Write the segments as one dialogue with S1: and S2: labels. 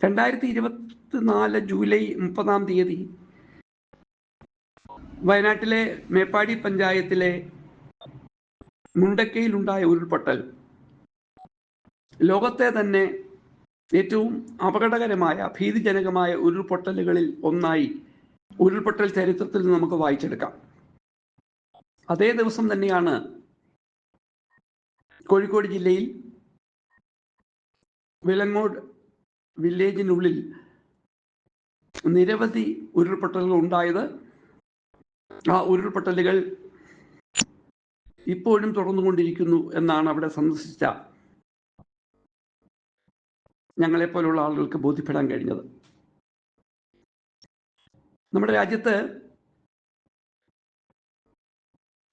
S1: രണ്ടായിരത്തി ഇരുപത്തി നാല് ജൂലൈ മുപ്പതാം തീയതി വയനാട്ടിലെ മേപ്പാടി പഞ്ചായത്തിലെ മുണ്ടക്കയിലുണ്ടായ ഉരുൾപൊട്ടൽ ലോകത്തെ തന്നെ ഏറ്റവും അപകടകരമായ ഭീതിജനകമായ ഉരുൾപൊട്ടലുകളിൽ ഒന്നായി ഉരുൾപൊട്ടൽ ചരിത്രത്തിൽ നമുക്ക് വായിച്ചെടുക്കാം. അതേ ദിവസം തന്നെയാണ് കോഴിക്കോട് ജില്ലയിൽ വിലങ്ങോട് വില്ലേജിനുള്ളിൽ നിരവധി ഉരുൾപൊട്ടലുകൾ ഉണ്ടായത് ആ ഉരുൾപൊട്ടലുകൾ ഇപ്പോഴും തുടർന്നുകൊണ്ടിരിക്കുന്നു എന്നാണ് അവിടെ സന്ദർശിച്ച ഞങ്ങളെപ്പോലുള്ള ആളുകൾക്ക് ബോധ്യപ്പെടാൻ കഴിഞ്ഞത്. നമ്മുടെ രാജ്യത്ത്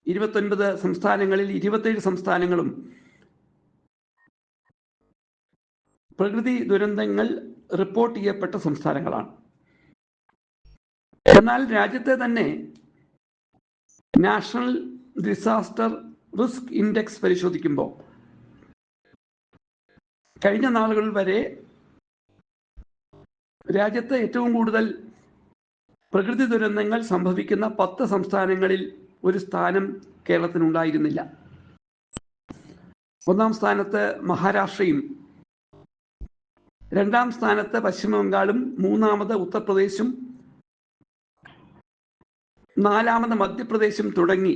S1: ഇരുപത്തൊൻപത് സംസ്ഥാനങ്ങളിൽ ഇരുപത്തേഴ് സംസ്ഥാനങ്ങളും പ്രകൃതി ദുരന്തങ്ങൾ റിപ്പോർട്ട് ചെയ്യപ്പെട്ട സംസ്ഥാനങ്ങളാണ്. എന്നാൽ രാജ്യത്തെ തന്നെ നാഷണൽ ഡിസാസ്റ്റർ റിസ്ക് ഇൻഡെക്സ് പരിശോധിക്കുമ്പോൾ കഴിഞ്ഞ നാളുകൾ വരെ രാജ്യത്തെ ഏറ്റവും കൂടുതൽ പ്രകൃതി ദുരന്തങ്ങൾ സംഭവിക്കുന്ന പത്ത് സംസ്ഥാനങ്ങളിൽ ഒരു സ്ഥാനം കേരളത്തിനുണ്ടായിരുന്നില്ല. ഒന്നാം സ്ഥാനത്ത് മഹാരാഷ്ട്രയും രണ്ടാം സ്ഥാനത്ത് പശ്ചിമബംഗാളും മൂന്നാമത് ഉത്തർപ്രദേശും നാലാമത് മധ്യപ്രദേശും തുടങ്ങി.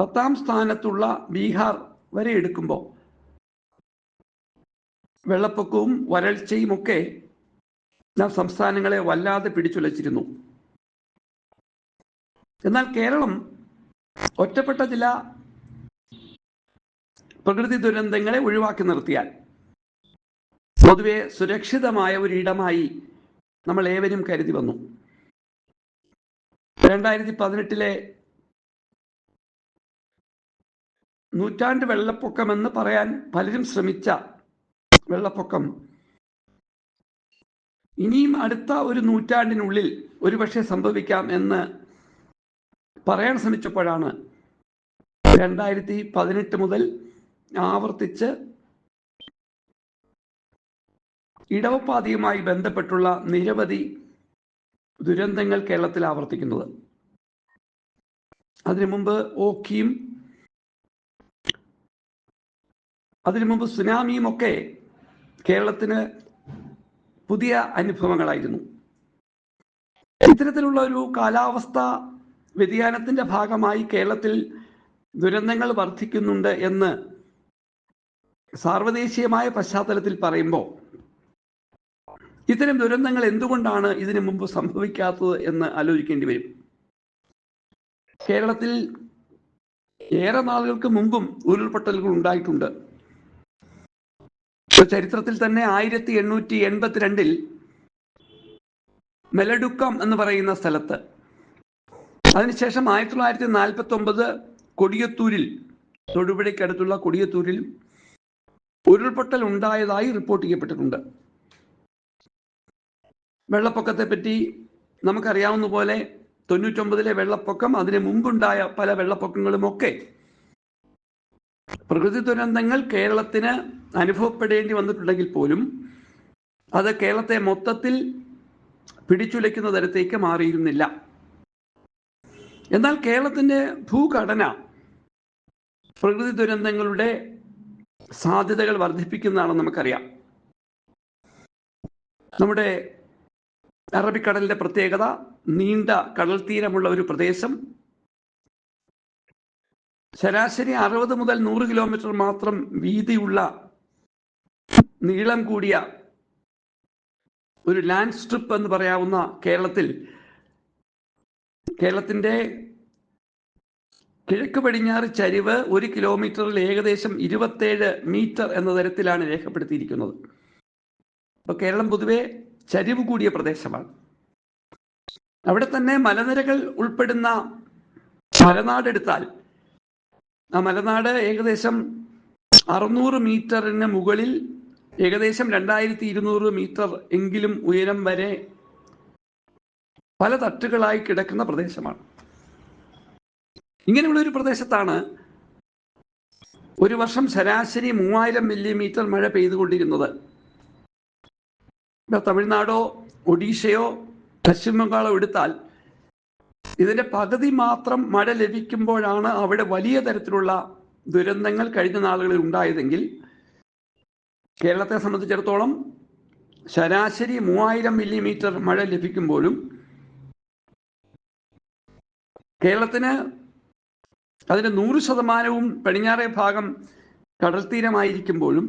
S1: പത്താം സ്ഥാനത്തുള്ള ബീഹാർ വരെ എടുക്കുമ്പോൾ വെള്ളപ്പൊക്കവും വരൾച്ചയും ഒക്കെ നാം സംസ്ഥാനങ്ങളെ വല്ലാതെ പിടിച്ചുലച്ചിരുന്നു. എന്നാൽ കേരളം ഒറ്റപ്പെട്ട ചില പ്രകൃതി ദുരന്തങ്ങളെ ഒഴിവാക്കി നിർത്തിയാൽ പൊതുവെ സുരക്ഷിതമായ ഒരു ഇടമായി നമ്മൾ ഏവരും കരുതി വന്നു. രണ്ടായിരത്തി പതിനെട്ടിലെ നൂറ്റാണ്ട് വെള്ളപ്പൊക്കമെന്ന് പറയാൻ പലരും ശ്രമിച്ച വെള്ളപ്പൊക്കം. ഇനിയും അടുത്ത ഒരു നൂറ്റാണ്ടിനുള്ളിൽ ഒരുപക്ഷെ സംഭവിക്കാം എന്ന് പറയാൻ ശ്രമിച്ചപ്പോഴാണ് രണ്ടായിരത്തി പതിനെട്ട് മുതൽ ആവർത്തിച്ച് ഇടവപ്പാതയുമായി ബന്ധപ്പെട്ടുള്ള നിരവധി ദുരന്തങ്ങൾ കേരളത്തിൽ ആവർത്തിക്കുന്നത്. അതിനു മുമ്പ് ഓക്കിയും അതിനു മുമ്പ് സുനാമിയും ഒക്കെ കേരളത്തിന് പുതിയ അനുഭവങ്ങളായിരുന്നു. ഇത്തരത്തിലുള്ള ഒരു കാലാവസ്ഥ വ്യതിയാനത്തിന്റെ ഭാഗമായി കേരളത്തിൽ ദുരന്തങ്ങൾ വർദ്ധിക്കുന്നുണ്ട് എന്ന് സാർവദേശീയമായ പശ്ചാത്തലത്തിൽ പറയുമ്പോൾ ഇത്തരം ദുരന്തങ്ങൾ എന്തുകൊണ്ടാണ് ഇതിനു മുമ്പ് സംഭവിക്കാത്തത് എന്ന് ആലോചിക്കേണ്ടി വരും. കേരളത്തിൽ ഏറെ നാളുകൾക്ക് മുമ്പും ഉരുൾപൊട്ടലുകൾ ഉണ്ടായിട്ടുണ്ട്. ചരിത്രത്തിൽ തന്നെ ആയിരത്തി എണ്ണൂറ്റി എൺപത്തിരണ്ടിൽ മെലഡുക്കം എന്ന് പറയുന്ന സ്ഥലത്ത്. അതിനുശേഷം ആയിരത്തി തൊള്ളായിരത്തി നാൽപ്പത്തി ഒമ്പത് കൊടിയത്തൂരിൽ തൊടുപുഴയ്ക്കടുത്തുള്ള കൊടിയത്തൂരിൽ ഉരുൾപൊട്ടൽ ഉണ്ടായതായി റിപ്പോർട്ട് ചെയ്യപ്പെട്ടിട്ടുണ്ട്. വെള്ളപ്പൊക്കത്തെ പറ്റി നമുക്കറിയാവുന്ന പോലെ തൊണ്ണൂറ്റൊമ്പതിലെ വെള്ളപ്പൊക്കം അതിനു മുമ്പുണ്ടായ പല വെള്ളപ്പൊക്കങ്ങളുമൊക്കെ. പ്രകൃതി ദുരന്തങ്ങൾ കേരളത്തിന് അനുഭവപ്പെടേണ്ടി വന്നിട്ടുണ്ടെങ്കിൽ പോലും അത് കേരളത്തെ മൊത്തത്തിൽ പിടിച്ചുലയ്ക്കുന്ന തരത്തേക്ക് മാറിയിരുന്നില്ല. എന്നാൽ കേരളത്തിന്റെ ഭൂഘടന പ്രകൃതി ദുരന്തങ്ങളുടെ സാധ്യതകൾ വർദ്ധിപ്പിക്കുന്നതാണെന്ന് നമുക്കറിയാം. നമ്മുടെ അറബിക്കടലിന്റെ പ്രത്യേകത നീണ്ട കടൽ തീരമുള്ള ഒരു പ്രദേശം. ശരാശരി അറുപത് മുതൽ നൂറ് കിലോമീറ്റർ മാത്രം വീതിയുള്ള നീളം കൂടിയ ഒരു ലാൻഡ് സ്ട്രിപ്പ് എന്ന് പറയാവുന്ന കേരളത്തിൽ. കേരളത്തിന്റെ കിഴക്ക് പടിഞ്ഞാറ് ചരിവ് ഒരു കിലോമീറ്ററിൽ ഏകദേശം ഇരുപത്തേഴ് മീറ്റർ എന്ന തരത്തിലാണ് രേഖപ്പെടുത്തിയിരിക്കുന്നത്. അപ്പോൾ കേരളം പൊതുവെ ചരിവ് കൂടിയ പ്രദേശമാണ്. അവിടെ തന്നെ മലനിരകൾ ഉൾപ്പെടുന്ന മലനാട് എടുത്താൽ ആ മലനാട് ഏകദേശം അറുന്നൂറ് മീറ്ററിന് മുകളിൽ ഏകദേശം രണ്ടായിരത്തി ഇരുന്നൂറ് മീറ്റർ എങ്കിലും ഉയരം വരെ പല തട്ടുകളായി കിടക്കുന്ന പ്രദേശമാണ്. ഇങ്ങനെയുള്ള ഒരു പ്രദേശത്താണ് ഒരു വർഷം ശരാശരി മൂവായിരം മില്ലിമീറ്റർ മഴ പെയ്തുകൊണ്ടിരുന്നത്. തമിഴ്നാടോ ഒഡീഷയോ പശ്ചിമ ബംഗാളോ എടുത്താൽ ഇതിന്റെ പകുതി മാത്രം മഴ ലഭിക്കുമ്പോഴാണ് അവിടെ വലിയ തരത്തിലുള്ള ദുരന്തങ്ങൾ കഴിഞ്ഞ നാളുകളിൽ ഉണ്ടായതെങ്കിൽ കേരളത്തെ സംബന്ധിച്ചിടത്തോളം ശരാശരി മൂവായിരം മില്ലിമീറ്റർ മഴ ലഭിക്കുമ്പോഴും കേരളത്തിന് അതിന്റെ നൂറ് ശതമാനവും പടിഞ്ഞാറേ ഭാഗം കടൽ തീരമായിരിക്കുമ്പോഴും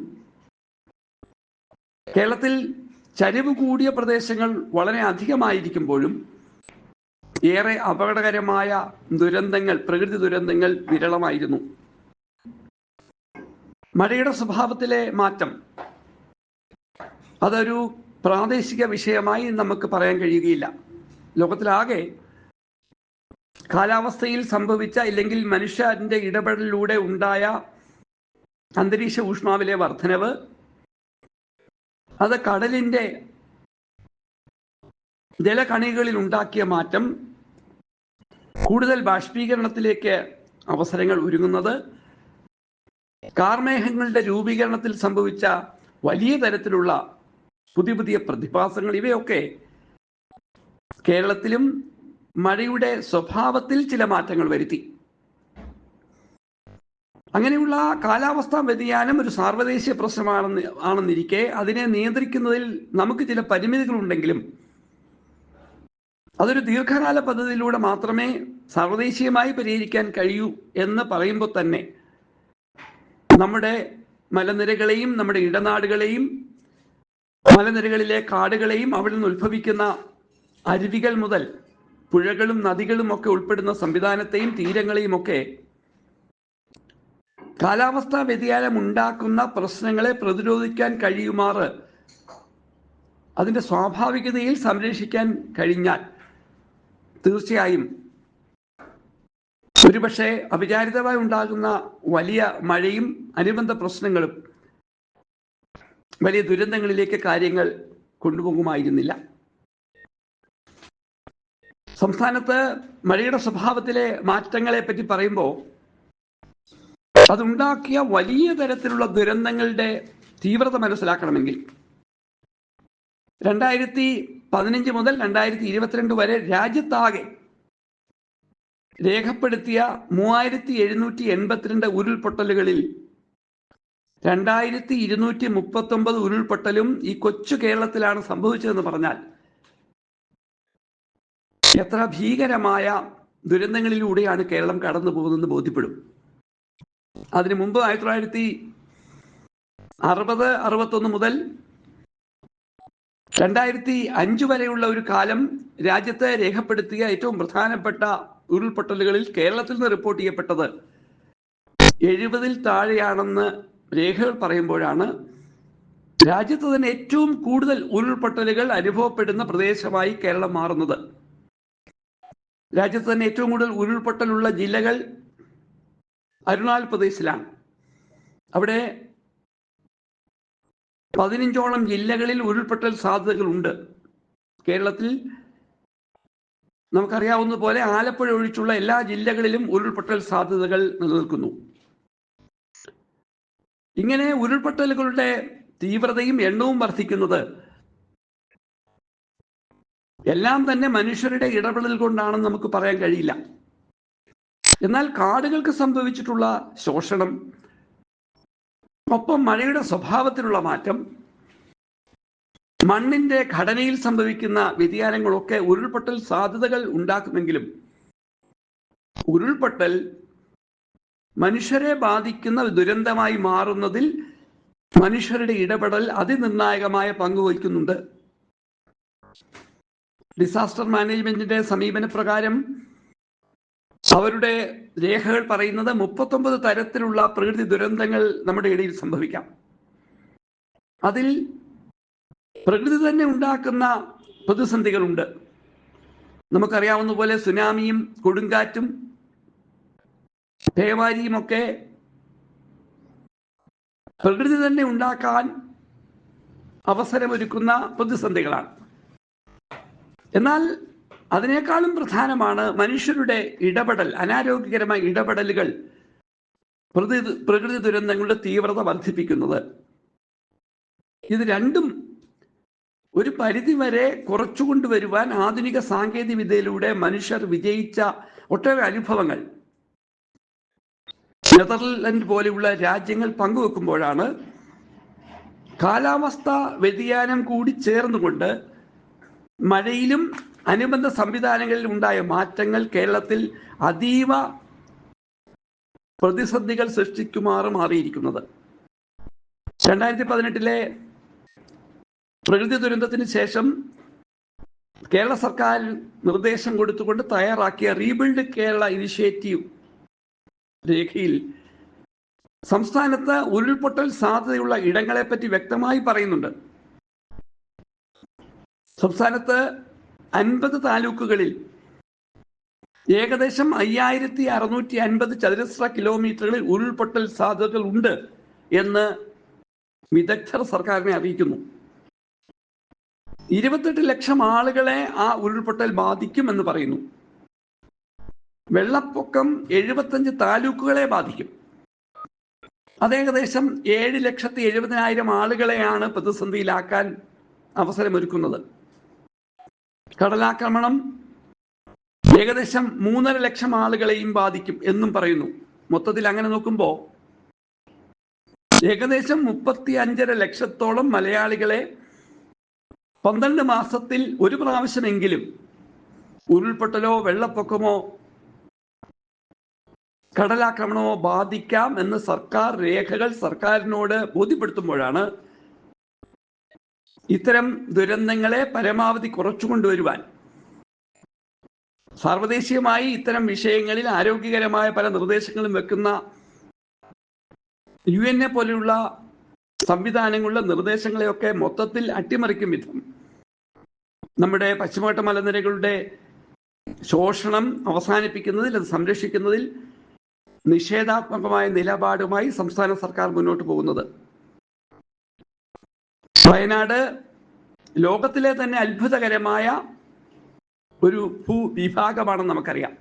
S1: കേരളത്തിൽ ചരിവ് കൂടിയ പ്രദേശങ്ങൾ വളരെ അധികമായിരിക്കുമ്പോഴും ഏറെ അപകടകരമായ ദുരന്തങ്ങൾ പ്രകൃതി ദുരന്തങ്ങൾ വിരളമായിരുന്നു. മഴയുടെ സ്വഭാവത്തിലെ മാറ്റം. അതൊരു പ്രാദേശിക വിഷയമായി നമുക്ക് പറയാൻ കഴിയുകയില്ല. ലോകത്തിലാകെ കാലാവസ്ഥയിൽ സംഭവിച്ച ഇല്ലെങ്കിൽ മനുഷ്യന്റെ ഇടപെടലിലൂടെ ഉണ്ടായ അന്തരീക്ഷ ഊഷ്മാവിലെ വർധനവ് അത് കടലിന്റെ ജലകണികളിൽ ഉണ്ടാക്കിയ മാറ്റം കൂടുതൽ ബാഷ്പീകരണത്തിലേക്ക് അവസരങ്ങൾ ഒരുങ്ങുന്നത് കാർമേഹങ്ങളുടെ രൂപീകരണത്തിൽ സംഭവിച്ച വലിയ തരത്തിലുള്ള പുതിയ പുതിയ പ്രതിഭാസങ്ങൾ ഇവയൊക്കെ കേരളത്തിലും മഴയുടെ സ്വഭാവത്തിൽ ചില മാറ്റങ്ങൾ വരുത്തി. അങ്ങനെയുള്ള കാലാവസ്ഥാ വ്യതിയാനം ഒരു സാർവദേശീയ പ്രശ്നമാണെന്ന് ആണെന്നിരിക്കെ അതിനെ നിയന്ത്രിക്കുന്നതിൽ നമുക്ക് ചില പരിമിതികളുണ്ടെങ്കിലും അതൊരു ദീർഘകാല പദ്ധതിയിലൂടെ മാത്രമേ സാർവദേശീയമായി പരിഹരിക്കാൻ കഴിയൂ എന്ന് പറയുമ്പോൾ തന്നെ നമ്മുടെ മലനിരകളെയും നമ്മുടെ ഇടനാടുകളെയും മലനിരകളിലെ കാടുകളെയും അവിടെ നിന്ന് ഉത്ഭവിക്കുന്ന അരുവികൾ മുതൽ പുഴകളും നദികളും ഒക്കെ ഉൾപ്പെടുന്ന സംവിധാനത്തെയും തീരങ്ങളെയും ഒക്കെ കാലാവസ്ഥാ വ്യതിയാനം ഉണ്ടാക്കുന്ന പ്രശ്നങ്ങളെ പ്രതിരോധിക്കാൻ കഴിയുമാറ് അതിന്റെ സ്വാഭാവികതയിൽ സംരക്ഷിക്കാൻ കഴിഞ്ഞാൽ തീർച്ചയായും ഒരുപക്ഷെ അവിചാരിതമായി ഉണ്ടാകുന്ന വലിയ മഴയും അനുബന്ധ പ്രശ്നങ്ങളും വലിയ ദുരന്തങ്ങളിലേക്ക് കാര്യങ്ങൾ കൊണ്ടുപോകുമായിരുന്നില്ല. സംസ്ഥാനത്ത് മഴയുടെ സ്വഭാവത്തിലെ മാറ്റങ്ങളെ പറ്റി പറയുമ്പോൾ അതുണ്ടാക്കിയ വലിയ തരത്തിലുള്ള ദുരന്തങ്ങളുടെ തീവ്രത മനസ്സിലാക്കണമെങ്കിൽ. രണ്ടായിരത്തി പതിനഞ്ച് മുതൽ രണ്ടായിരത്തി ഇരുപത്തിരണ്ട് വരെ രാജ്യത്താകെ രേഖപ്പെടുത്തിയ മൂവായിരത്തി എഴുന്നൂറ്റി എൺപത്തിരണ്ട് ഉരുൾപൊട്ടലുകളിൽ രണ്ടായിരത്തി ഇരുന്നൂറ്റി മുപ്പത്തൊമ്പത് ഉരുൾപൊട്ടലും ഈ കൊച്ചു കേരളത്തിലാണ് സംഭവിച്ചതെന്ന് പറഞ്ഞാൽ എത്ര ഭീകരമായ ദുരന്തങ്ങളിലൂടെയാണ് കേരളം കടന്നു പോകുന്നതെന്ന് ബോധ്യപ്പെടും. അതിനു മുമ്പ് ആയിരത്തി തൊള്ളായിരത്തി അറുപത് അറുപത്തൊന്ന് മുതൽ രണ്ടായിരത്തി അഞ്ച് വരെയുള്ള ഒരു കാലം രാജ്യത്തെ രേഖപ്പെടുത്തിയ ഏറ്റവും പ്രധാനപ്പെട്ട ഉരുൾപൊട്ടലുകളിൽ കേരളത്തിൽ നിന്ന് റിപ്പോർട്ട് ചെയ്യപ്പെട്ടത് എഴുപതിൽ താഴെയാണെന്ന് രേഖകൾ പറയുമ്പോഴാണ്. രാജ്യത്ത് തന്നെ ഏറ്റവും കൂടുതൽ ഉരുൾപൊട്ടലുകൾ അനുഭവപ്പെടുന്ന പ്രദേശമായി കേരളം മാറുന്നത്. രാജ്യത്ത് തന്നെ ഏറ്റവും കൂടുതൽ ഉരുൾപൊട്ടലുള്ള ജില്ലകൾ അരുണാചൽ പ്രദേശിലാണ് അവിടെ പതിനഞ്ചോളം ജില്ലകളിൽ ഉരുൾപൊട്ടൽ സാധ്യതകളുണ്ട്. കേരളത്തിൽ നമുക്കറിയാവുന്ന പോലെ ആലപ്പുഴ ഒഴിച്ചുള്ള എല്ലാ ജില്ലകളിലും ഉരുൾപൊട്ടൽ സാധ്യതകൾ നിലനിൽക്കുന്നു. ഇങ്ങനെ ഉരുൾപൊട്ടലുകളുടെ തീവ്രതയും എണ്ണവും വർദ്ധിക്കുന്നത് എല്ലാം തന്നെ മനുഷ്യരുടെ ഇടപെടൽ കൊണ്ടാണെന്ന് നമുക്ക് പറയാൻ കഴിയില്ല. എന്നാൽ കാടുകൾക്ക് സംഭവിച്ചിട്ടുള്ള ശോഷണം ഒപ്പം മഴയുടെ സ്വഭാവത്തിലുള്ള മാറ്റം മണ്ണിന്റെ ഘടനയിൽ സംഭവിക്കുന്ന വ്യതിയാനങ്ങളൊക്കെ ഉരുൾപൊട്ടൽ സാധ്യതകൾ ഉണ്ടാക്കുമെങ്കിലും ഉരുൾപൊട്ടൽ മനുഷ്യരെ ബാധിക്കുന്ന ദുരന്തമായി മാറുന്നതിൽ മനുഷ്യരുടെ ഇടപെടൽ അതിനിർണായകമായ പങ്ക് വഹിക്കുന്നുണ്ട്. ഡിസാസ്റ്റർ മാനേജ്മെന്റിന്റെ സമീപനപ്രകാരം അവരുടെ രേഖകൾ പറയുന്നത് മുപ്പത്തൊമ്പത് തരത്തിലുള്ള പ്രകൃതി ദുരന്തങ്ങൾ നമ്മുടെ ഇടയിൽ സംഭവിക്കാം. അതിൽ പ്രകൃതി തന്നെ ഉണ്ടാക്കുന്ന പ്രതിസന്ധികളുണ്ട്. നമുക്കറിയാവുന്ന പോലെ സുനാമിയും കൊടുങ്കാറ്റും പേവാരിയുമൊക്കെ പ്രകൃതി തന്നെ ഉണ്ടാക്കാൻ അവസരമൊരുക്കുന്ന പ്രതിസന്ധികളാണ്. എന്നാൽ അതിനേക്കാളും പ്രധാനമാണ് മനുഷ്യരുടെ ഇടപെടൽ അനാരോഗ്യകരമായ ഇടപെടലുകൾ. പ്രതി പ്രകൃതി ദുരന്തങ്ങളുടെ തീവ്രത വർദ്ധിപ്പിക്കുന്നത്. ഇത് രണ്ടും ഒരു പരിധിവരെ കുറച്ചുകൊണ്ടുവരുവാൻ ആധുനിക സാങ്കേതിക വിദ്യയിലൂടെ മനുഷ്യർ വിജയിച്ച ഒട്ടേറെ അനുഭവങ്ങൾ. നെതർലൻഡ് പോലെയുള്ള രാജ്യങ്ങൾ പങ്കുവെക്കുമ്പോഴാണ് കാലാവസ്ഥ വ്യതിയാനം കൂടി ചേർന്നുകൊണ്ട് മഴയിലും അനുബന്ധ സംവിധാനങ്ങളിൽ ഉണ്ടായ മാറ്റങ്ങൾ കേരളത്തിൽ അതീവ പ്രതിസന്ധികൾ സൃഷ്ടിക്കുമാറ് മാറിയിരിക്കുന്നത്. രണ്ടായിരത്തി പതിനെട്ടിലെ പ്രകൃതി ദുരന്തത്തിന് ശേഷം കേരള സർക്കാർ നിർദ്ദേശം കൊടുത്തുകൊണ്ട് തയ്യാറാക്കിയ റീബിൽഡ് കേരള ഇനിഷ്യേറ്റീവ് രേഖയിൽ സംസ്ഥാനത്ത് ഉരുൾപൊട്ടൽ സാധ്യതയുള്ള ഇടങ്ങളെപ്പറ്റി വ്യക്തമായി പറയുന്നുണ്ട്. സംസ്ഥാനത്ത് അൻപത് താലൂക്കുകളിൽ ഏകദേശം അയ്യായിരത്തി അറുന്നൂറ്റി അൻപത് ചതുരശ്ര കിലോമീറ്ററുകളിൽ ഉരുൾപൊട്ടൽ സാധ്യതകൾ ഉണ്ട് എന്ന് വിദഗ്ധർ സർക്കാരിനെ അറിയിക്കുന്നു. ഇരുപത്തെട്ട് ലക്ഷം ആളുകളെ ആ ഉരുൾപൊട്ടൽ ബാധിക്കും എന്ന് പറയുന്നു. വെള്ളപ്പൊക്കം എഴുപത്തഞ്ച് താലൂക്കുകളെ ബാധിക്കും. അത് ഏകദേശം ഏഴ് ലക്ഷത്തി എഴുപതിനായിരം ആളുകളെയാണ് പ്രതിസന്ധിയിലാക്കാൻ അവസരമൊരുക്കുന്നത്. കടലാക്രമണം ഏകദേശം മൂന്നര ലക്ഷം ആളുകളെയും ബാധിക്കും എന്നും പറയുന്നു. മൊത്തത്തിൽ അങ്ങനെ നോക്കുമ്പോൾ ഏകദേശം മുപ്പത്തി അഞ്ചര ലക്ഷത്തോളം മലയാളികളെ പന്ത്രണ്ട് മാസത്തിൽ ഒരു പ്രാവശ്യമെങ്കിലും ഉരുൾപൊട്ടലോ വെള്ളപ്പൊക്കമോ കടലാക്രമണമോ ബാധിക്കാം എന്ന് സർക്കാർ രേഖകൾ സർക്കാരിനോട് ബോധ്യപ്പെടുത്തുമ്പോഴാണ് ഇത്തരം ദുരന്തങ്ങളെ പരമാവധി കുറച്ചു കൊണ്ടുവരുവാൻ സാർവദേശീയമായി ഇത്തരം വിഷയങ്ങളിൽ ആരോഗ്യകരമായ പല നിർദ്ദേശങ്ങളും വെക്കുന്ന യു എൻ എ പോലെയുള്ള സംവിധാനങ്ങളുടെ നിർദ്ദേശങ്ങളെയൊക്കെ മൊത്തത്തിൽ അട്ടിമറിക്കും വിധം നമ്മുടെ പശ്ചിമഘട്ട മലനിരകളുടെ ശോഷണം അവസാനിപ്പിക്കുന്നതിൽ അത് സംരക്ഷിക്കുന്നതിൽ നിഷേധാത്മകമായ നിലപാടുമായി സംസ്ഥാന സർക്കാർ മുന്നോട്ട് പോകുന്നത്. വയനാട് ലോകത്തിലെ തന്നെ അത്ഭുതകരമായ ഒരു ഭൂവിഭാഗമാണെന്ന് നമുക്കറിയാം.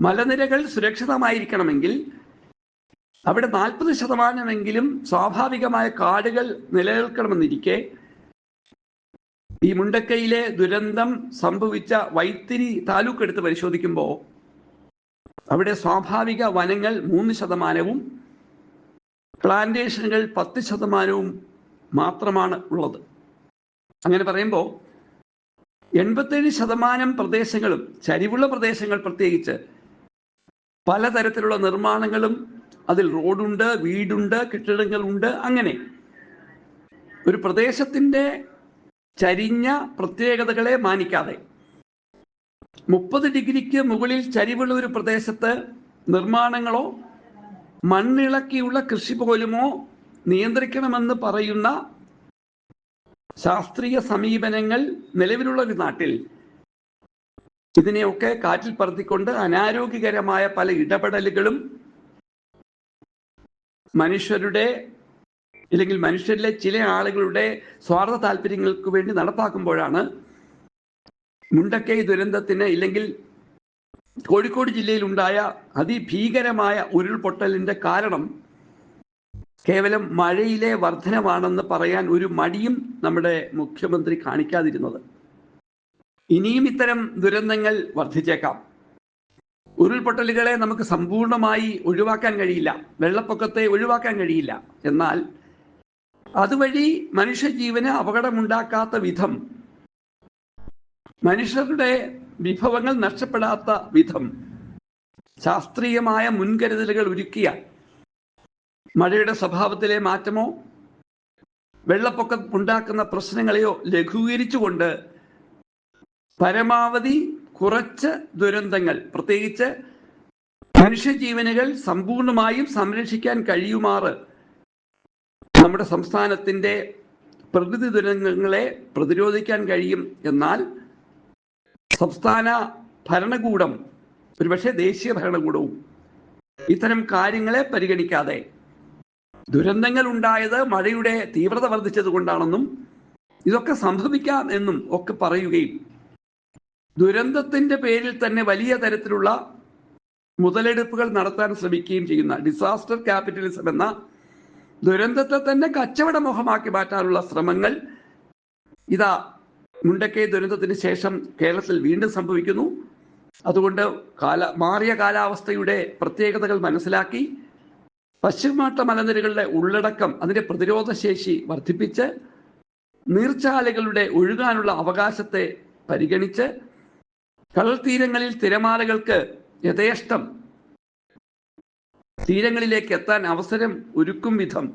S1: മലനിരകൾ സുരക്ഷിതമായിരിക്കണമെങ്കിൽ അവിടെ നാൽപ്പത് ശതമാനമെങ്കിലും സ്വാഭാവികമായ കാടുകൾ നിലനിൽക്കണമെന്നിരിക്കെ ഈ മുണ്ടക്കയിലെ ദുരന്തം സംഭവിച്ച വൈത്തിരി താലൂക്ക് എടുത്ത് പരിശോധിക്കുമ്പോൾ അവിടെ സ്വാഭാവിക വനങ്ങൾ മൂന്ന് ശതമാനവും പ്ലാന്റേഷനുകൾ പത്ത് ശതമാനവും മാത്രമാണ് ഉള്ളത്. അങ്ങനെ പറയുമ്പോൾ എൺപത്തേഴ് ശതമാനം പ്രദേശങ്ങളും ചരിവുള്ള പ്രദേശങ്ങൾ പ്രത്യേകിച്ച് പലതരത്തിലുള്ള നിർമ്മാണങ്ങളും അതിൽ റോഡുണ്ട് വീടുണ്ട് കെട്ടിടങ്ങളുണ്ട് അങ്ങനെ. ഒരു പ്രദേശത്തിന്റെ ചരിഞ്ഞ പ്രത്യേകതകളെ മാനിക്കാതെ മുപ്പത് ഡിഗ്രിക്ക് മുകളിൽ ചരിവുള്ള ഒരു പ്രദേശത്ത് നിർമ്മാണങ്ങളോ മണ്ണിളക്കിയുള്ള കൃഷി പോലുമോ നിയന്ത്രിക്കണമെന്ന് പറയുന്ന ശാസ്ത്രീയ സമീപനങ്ങൾ നിലവിലുള്ള ഒരു നാട്ടിൽ ഇതിനെയൊക്കെ കാറ്റിൽ പറത്തിക്കൊണ്ട് അനാരോഗ്യകരമായ പല ഇടപെടലുകളും മനുഷ്യരുടെ അല്ലെങ്കിൽ മനുഷ്യരിലെ ചില ആളുകളുടെ സ്വാർത്ഥ താല്പര്യങ്ങൾക്ക് വേണ്ടി നടപ്പാക്കുമ്പോഴാണ് മുണ്ടക്കൈ ദുരന്തത്തിന് ഇല്ലെങ്കിൽ കോഴിക്കോട് ജില്ലയിൽ ഉണ്ടായ അതിഭീകരമായ ഉരുൾപൊട്ടലിന്റെ കാരണം കേവലം മഴയിലെ വർധനമാണെന്ന് പറയാൻ ഒരു മടിയും നമ്മുടെ മുഖ്യമന്ത്രി കാണിക്കാതിരുന്നത്. ഇനിയും ഇത്തരം ദുരന്തങ്ങൾ വർദ്ധിച്ചേക്കാം ഉരുൾപൊട്ടലുകളെ നമുക്ക് സമ്പൂർണമായി ഒഴിവാക്കാൻ കഴിയില്ല. വെള്ളപ്പൊക്കത്തെ ഒഴിവാക്കാൻ കഴിയില്ല. എന്നാൽ അതുവഴി മനുഷ്യജീവന് അപകടമുണ്ടാക്കാത്ത വിധം മനുഷ്യരുടെ വിഭവങ്ങൾ നഷ്ടപ്പെടാത്ത വിധം ശാസ്ത്രീയമായ മുൻകരുതലുകൾ ഒരുക്കിയാൽ മഴയുടെ സ്വഭാവത്തിലെ മാറ്റമോ? വെള്ളപ്പൊക്കം ഉണ്ടാക്കുന്ന പ്രശ്നങ്ങളെയോ ലഘൂകരിച്ചുകൊണ്ട് പരമാവധി കുറച്ച് ദുരന്തങ്ങൾ പ്രത്യേകിച്ച് മനുഷ്യജീവനുകൾ സമ്പൂർണമായും സംരക്ഷിക്കാൻ കഴിയുമാറ് നമ്മുടെ സംസ്ഥാനത്തിന്റെ പ്രകൃതി ദുരന്തങ്ങളെ പ്രതിരോധിക്കാൻ കഴിയും എന്നാൽ സംസ്ഥാന ഭരണകൂടം ഒരുപക്ഷെ ദേശീയ ഭരണകൂടവും ഇത്തരം കാര്യങ്ങളെ പരിഗണിക്കാതെ ദുരന്തങ്ങൾ ഉണ്ടായത് മഴയുടെ തീവ്രത വർദ്ധിച്ചത് കൊണ്ടാണെന്നും ഇതൊക്കെ സംഭവിക്കാം എന്നും ഒക്കെ പറയുകയും ദുരന്തത്തിന്റെ പേരിൽ തന്നെ വലിയ തരത്തിലുള്ള മുതലെടുപ്പുകൾ നടത്താൻ ശ്രമിക്കുകയും ചെയ്യുന്ന ഡിസാസ്റ്റർ ക്യാപിറ്റലിസം എന്ന ദുരന്തത്തെ തന്നെ കച്ചവട മുഖമാക്കി മാറ്റാനുള്ള ശ്രമങ്ങൾ ഇതാ മുണ്ടക്കൈ ദുരന്തത്തിന് ശേഷം കേരളത്തിൽ വീണ്ടും സംഭവിക്കുന്നു. അതുകൊണ്ട് കാല മാറിയ കാലാവസ്ഥയുടെ പ്രത്യേകതകൾ മനസ്സിലാക്കി പശ്ചിമഘട്ട മലനിരകളുടെ ഉള്ളടക്കം അതിന്റെ പ്രതിരോധ ശേഷി വർദ്ധിപ്പിച്ച് നീർച്ചാലുകളുടെ ഒഴുകാനുള്ള അവകാശത്തെ പരിഗണിച്ച് കടൽ തീരങ്ങളിൽ തിരമാലകൾക്ക് യഥേഷ്ടം തീരങ്ങളിലേക്ക് എത്താൻ അവസരം ഒരുക്കും വിധം.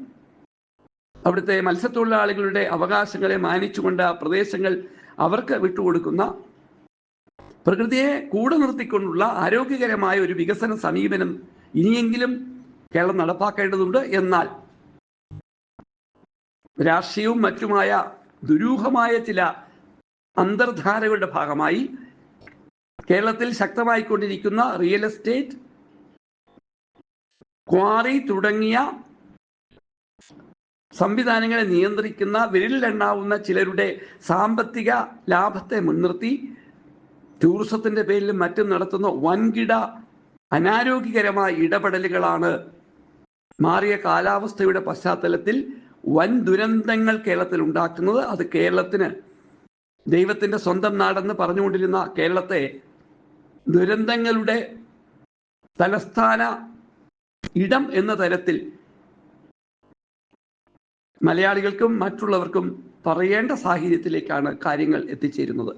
S1: അവിടുത്തെ മത്സ്യത്തൊഴിലാളികളുടെ അവകാശങ്ങളെ മാനിച്ചുകൊണ്ട് ആ പ്രദേശങ്ങൾ അവർക്ക് വിട്ടുകൊടുക്കുന്ന പ്രകൃതിയെ കൂടെ നിർത്തിക്കൊണ്ടുള്ള ആരോഗ്യകരമായ ഒരു വികസന സമീപനം ഇനിയെങ്കിലും കേരളം നടപ്പാക്കേണ്ടതുണ്ട് എന്നാൽ രാഷ്ട്രീയവും മറ്റുമായ ദുരൂഹമായ ചില അന്തർധാരകളുടെ ഭാഗമായി കേരളത്തിൽ ശക്തമായിക്കൊണ്ടിരിക്കുന്ന റിയൽ എസ്റ്റേറ്റ് ക്വാറി തുടങ്ങിയ സംവിധാനങ്ങളെ നിയന്ത്രിക്കുന്ന വിരലിലെണ്ണാവുന്ന ചിലരുടെ സാമ്പത്തിക ലാഭത്തെ മുൻനിർത്തി ടൂറിസത്തിന്റെ പേരിലും മറ്റും നടത്തുന്ന വൻകിട അനാരോഗ്യകരമായ ഇടപെടലുകളാണ് മാറിയ കാലാവസ്ഥയുടെ പശ്ചാത്തലത്തിൽ വൻ ദുരന്തങ്ങൾ കേരളത്തിൽ ഉണ്ടാക്കുന്നത് അത് കേരളത്തിന് ദൈവത്തിന്റെ സ്വന്തം നാടെന്ന് പറഞ്ഞുകൊണ്ടിരുന്ന കേരളത്തെ ദുരന്തങ്ങളുടെ തലസ്ഥാന ഇടം എന്ന തരത്തിൽ മലയാളികൾക്കും മറ്റുള്ളവർക്കും പറയേണ്ട സാഹചര്യത്തിലേക്കാണ് കാര്യങ്ങൾ എത്തിച്ചേരുന്നത്.